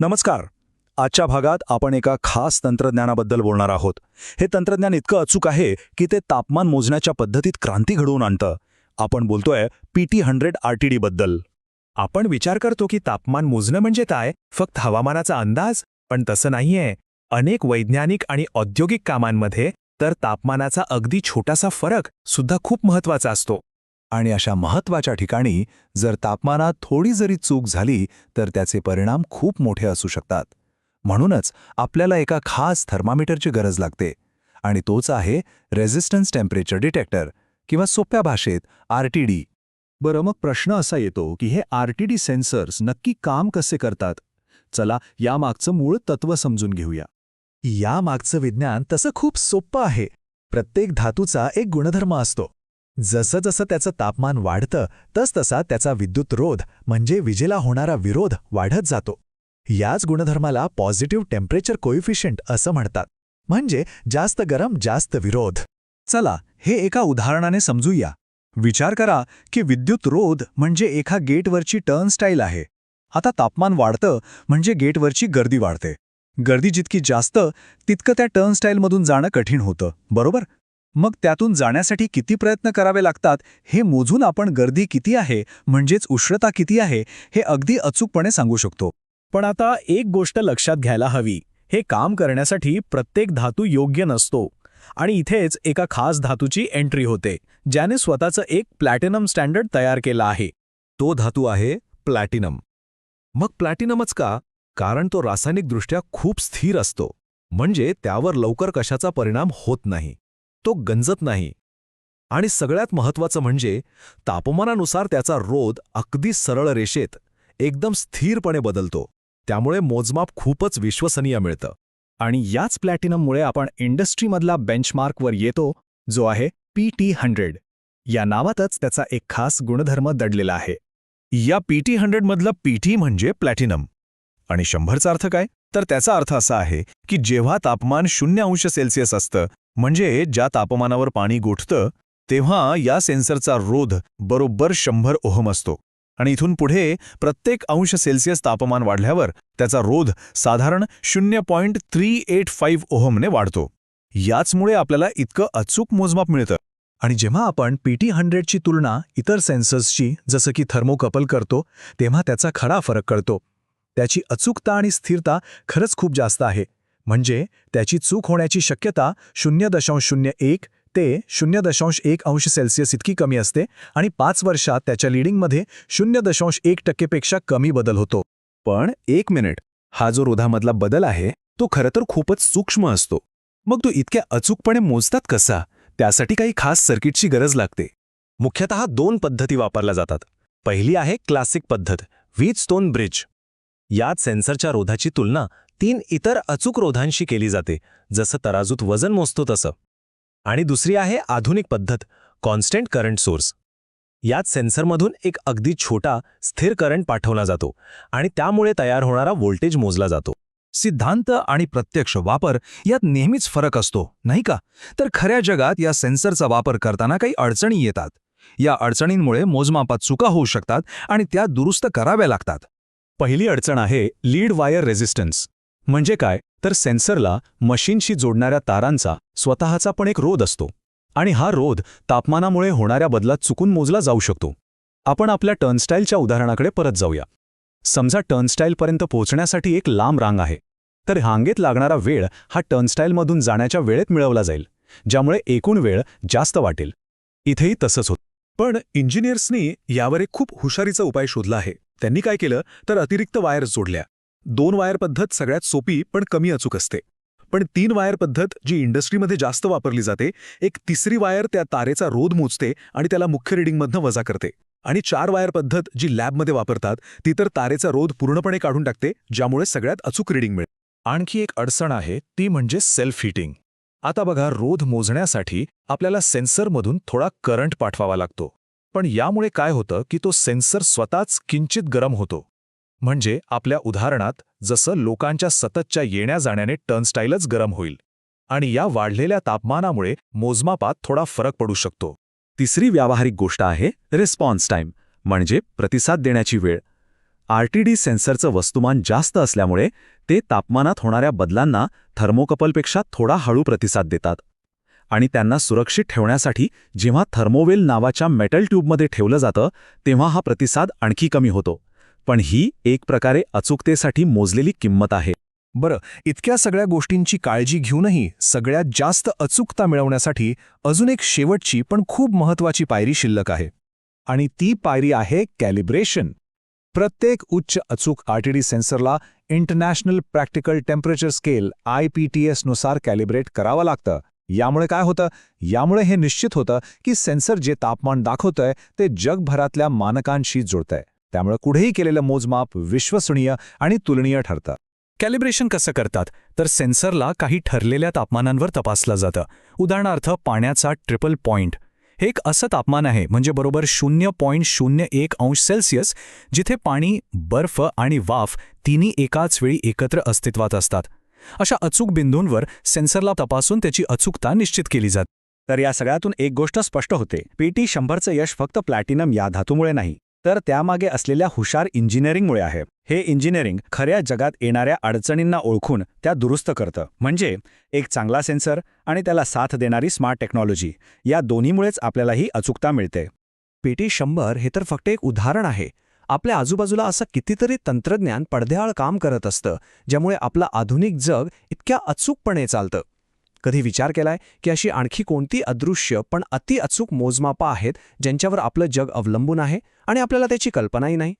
नमस्कार. आजच्या भागात आपण एका खास तंत्रज्ञानाबद्दल बोलणार आहोत. हे तंत्रज्ञान इतकं अचूक आहे की ते तापमान मोजण्याच्या पद्धतीत क्रांती घडवून आणतं. आपण बोलतोय पीटी हंड्रेड आरटीडी बद्दल. आपण विचार करतो की तापमान मोजणं म्हणजे काय? फक्त हवामानाचा अंदाज? पण तसं नाहीये. अनेक वैज्ञानिक आणि औद्योगिक कामांमध्ये तर तापमानाचा अगदी छोटासा फरक सुद्धा खूप महत्त्वाचा असतो. आणि अशा महत्त्वाच्या ठिकाणी जर तापमानात थोडी जरी चूक झाली तर त्याचे परिणाम खूप मोठे असू शकतात. म्हणूनच आपल्याला एका खास थर्मामीटरची गरज लागते आणि तोच आहे रेझिस्टन्स टेम्परेचर डिटेक्टर किंवा सोप्या भाषेत आरटीडी बरं मग प्रश्न असा येतो की हे आरटीडी सेन्सर्स नक्की काम कसे करतात? चला यामागचं मूळ तत्व समजून घेऊया. या मागचं विज्ञान तसं खूप सोपं आहे. प्रत्येक धातूचा एक गुणधर्म असतो. जसं जसं त्याचं तापमान वाढतं तसतसा त्याचा विद्युत रोध म्हणजे विजेला होणारा विरोध वाढत जातो. याच गुणधर्माला पॉझिटिव्ह टेम्परेचर कोइफिशियंट असं म्हणतात. म्हणजे जास्त गरम जास्त विरोध. चला हे एका उदाहरणाने समजूया. विचार करा की विद्युत रोध म्हणजे एका गेटवरची टर्न स्टाईल आहे. आता तापमान वाढतं म्हणजे गेटवरची गर्दी वाढते. गर्दी जितकी जास्त तितकं त्या टर्न स्टाईलमधून जाणं कठीण होतं बरोबर? मग त्यातून जाण्यासाठी किती प्रयत्न करावे लागतात हे मोजून आपण गर्दी किती आहे म्हणजेच उष्णता किती आहे हे अगदी अचूकपणे सांगू शकतो. पण आता एक गोष्ट लक्षात घ्यायला हवी हे काम करण्यासाठी प्रत्येक धातू योग्य नसतो. आणि इथेच एका खास धातूची एंट्री होते ज्याने स्वतःचं एक प्लॅटिनम स्टँडर्ड तयार केलं आहे. तो धातू आहे प्लॅटिनम. मग प्लॅटिनमच का? कारण तो रासायनिकदृष्ट्या खूप स्थिर असतो. म्हणजे त्यावर लवकर कशाचा परिणाम होत नाही. तो गंजत नाही. आणि सगळ्यात महत्त्वाचं म्हणजे तापमानानुसार त्याचा रोध अगदी सरळ रेषेत एकदम स्थिरपणे बदलतो. त्यामुळे मोजमाप खूपच विश्वसनीय मिळतं. आणि याच प्लॅटिनममुळे आपण इंडस्ट्रीमधला बेंचमार्कवर येतो जो आहे पी टी हंड्रेड. या नावातच त्याचा एक खास गुणधर्म दडलेला आहे. या पी टी हंड्रेडमधलं पी टी म्हणजे प्लॅटिनम. आणि शंभरचा अर्थ काय? तर त्याचा अर्थ असा आहे की जेव्हा तापमान शून्य अंश सेल्सिअस असतं म्हणजे ज्या तापमानावर पाणी गोठतं तेव्हा या सेन्सरचा रोध बरोबर शंभर ओहम असतो. आणि इथून पुढे प्रत्येक अंश सेल्सिअस तापमान वाढल्यावर त्याचा रोध साधारण शून्य पॉईंट थ्री एट फाईव्ह ओहमने वाढतो. याचमुळे आपल्याला इतकं अचूक मोजमाप मिळतं. आणि जेव्हा आपण पीटी हंड्रेडची तुलना इतर सेन्सर्सची जसं की थर्मोकपल करतो तेव्हा त्याचा खरा फरक कळतो. त्याची अचूकता आणि स्थिरता खरंच खूप जास्त आहे. म्हणजे त्याची चूक होण्याची शक्यता शून्य दशांश शून्य एक ते शून्य दशांश एक अंश सेल्सिअस इतकी कमी असते आणि पाच वर्षात त्याच्या लिडिंगमध्ये शून्य दशांश एक टक्केपेक्षा कमी बदल होतो. पण एक मिनिट हा जो रोधामधला बदल आहे तो खरं तर खूपच सूक्ष्म असतो. मग तो इतक्या अचूकपणे मोजतात कसा? त्यासाठी काही खास सर्किटची गरज लागते. मुख्यतः दोन पद्धती वापरल्या जातात. पहिली आहे क्लासिक पद्धत वीज स्टोन ब्रिज. यात सेन्सरच्या रोधाची तुलना तीन इतर अचूक रोधांशी केली जाते जसं तराजूत वजन मोजतो तसं. आणि दुसरी आहे आधुनिक पद्धत कॉन्स्टंट करंट सोर्स यात सेन्सरमधून एक अगदी छोटा स्थिर करंट पाठवला जातो आणि त्यामुळे तयार होणारा व्होल्टेज मोजला जातो. सिद्धांत आणि प्रत्यक्ष वापर यात नेहमीच फरक असतो नाही का? तर खऱ्या जगात या सेन्सरचा वापर करताना काही अडचणी येतात. या अडचणींमुळे मोजमापात चुका होऊ शकतात आणि त्या दुरुस्त कराव्या लागतात. पहिली अडचण आहे लीड वायर रेझिस्टन्स. म्हणजे काय? तर सेन्सरला मशीनशी जोडणाऱ्या तारांचा स्वतःचा पण एक रोध असतो. आणि हा रोध तापमानामुळे होणाऱ्या बदलात चुकून मोजला जाऊ शकतो. आपण आपल्या टर्नस्टाईलच्या उदाहरणाकडे परत जाऊया. समजा टर्नस्टाईलपर्यंत पोहोचण्यासाठी एक लांब रांग आहे. तर रांगेत लागणारा वेळ हा टर्नस्टाईलमधून जाण्याच्या वेळेत मिळवला जाईल ज्यामुळे एकूण वेळ जास्त वाटेल. इथेही तसंच होतं. पण इंजिनियर्सनी यावर एक खूप हुशारीचा उपाय शोधला आहे. त्यांनी काय केलं? तर अतिरिक्त वायर्स जोडल्या. दोन वायर पद्धत सगळ्यात सोपी पण कमी अचूक असते. पण तीन वायर पद्धत जी इंडस्ट्रीमध्ये जास्त वापरली जाते एक तिसरी वायर त्या तारेचा रोध मोजते आणि त्याला मुख्य रिडिंगमधनं वजा करते. आणि चार वायर पद्धत जी लॅबमध्ये वापरतात ती तर तारेचा रोध पूर्णपणे काढून टाकते ज्यामुळे सगळ्यात अचूक रिडिंग मिळते. आणखी एक अडचण आहे ती म्हणजे सेल्फ हिटिंग. आता बघा रोध मोजण्यासाठी आपल्याला सेन्सरमधून थोडा करंट पाठवावा लागतो. पण यामुळे काय होतं की तो सेन्सर स्वतःच किंचित गरम होतो. म्हणजे आपल्या उदाहरणात जसं लोकांच्या सततच्या येण्या जाण्याने टर्नस्टाईलच गरम होईल आणि या वाढलेल्या तापमानामुळे मोजमापात थोडा फरक पडू शकतो. तिसरी व्यावहारिक गोष्ट आहे रिस्पॉन्स टाईम म्हणजे प्रतिसाद देण्याची वेळ. आरटीडी सेन्सरचं वस्तुमान जास्त असल्यामुळे ते तापमानात होणाऱ्या बदलांना थर्मोकपलपेक्षा थोडा हळू प्रतिसाद देतात आणि त्यांना सुरक्षित ठेवण्यासाठी जेव्हा थर्मोवेल नावाच्या मेटल ट्यूबमध्ये ठेवलं जातं तेव्हा हा प्रतिसाद आणखी कमी होतो. पण ही एक प्रकारे अचूकतेसाठी मोजलेली किंमत आहे. बरं इतक्या सगळ्या गोष्टींची काळजी घेऊनही सगळ्यात जास्त अचूकता मिळवण्यासाठी अजून एक शेवटची पण खूप महत्वाची पायरी शिल्लक आहे. आणि ती पायरी आहे कॅलिब्रेशन. प्रत्येक उच्च अचूक RTD सेन्सरला international practical temperature scale I P T एसनुसार calibrate करावं लागतं. यामुळे काय होतं? यामुळे हे निश्चित होतं की सेन्सर जे तापमान दाखवतंय ते जगभरातल्या मानकांशी जुळतंय. त्यामुळे कुठेही केलेलं मोजमाप विश्वसनीय आणि तुलनीय ठरतं. कॅलिब्रेशन कसं करतात? तर सेन्सरला काही ठरलेल्या तापमानांवर तपासलं जातं. उदाहरणार्थ पाण्याचा ट्रिपल पॉइंट. हे एक असं तापमान आहे म्हणजे बरोबर शून्य पॉईंट शून्य एक अंश सेल्सिअस जिथे पाणी बर्फ आणि वाफ तिन्ही एकाच वेळी एकत्र अस्तित्वात असतात. अशा अचूक बिंदूंवर सेन्सरला तपासून त्याची अचूकता निश्चित केली जाते. तर या सगळ्यातून एक गोष्ट स्पष्ट होते. पीटी शंभरचं यश फक्त प्लॅटिनम या धातूमुळे नाही. तर त्यामागे असलेल्या हुशार इंजिनिअरिंगमुळे आहे. हे इंजिनिअरिंग खऱ्या जगात येणाऱ्या अडचणींना ओळखून त्या दुरुस्त करतं. म्हणजे एक चांगला सेन्सर आणि त्याला साथ देणारी स्मार्ट टेक्नॉलॉजी या दोन्हीमुळेच आपल्याला ही अचूकता मिळते. पेटी शंभर हे तर फक्त एक उदाहरण आहे. आपल्या आजूबाजूला असं कितीतरी तंत्रज्ञान पडद्याआड काम करत असतं ज्यामुळे आपलं आधुनिक जग इतक्या अचूकपणे चालतं. कधी विचार केलाय की अशी आणखी कोणती अदृश्य पण अति अचूक मोजमापं आहेत ज्यांच्यावर आपलं जग अवलंबून आहे आणि आपल्याला त्याची कल्पनाही नाही?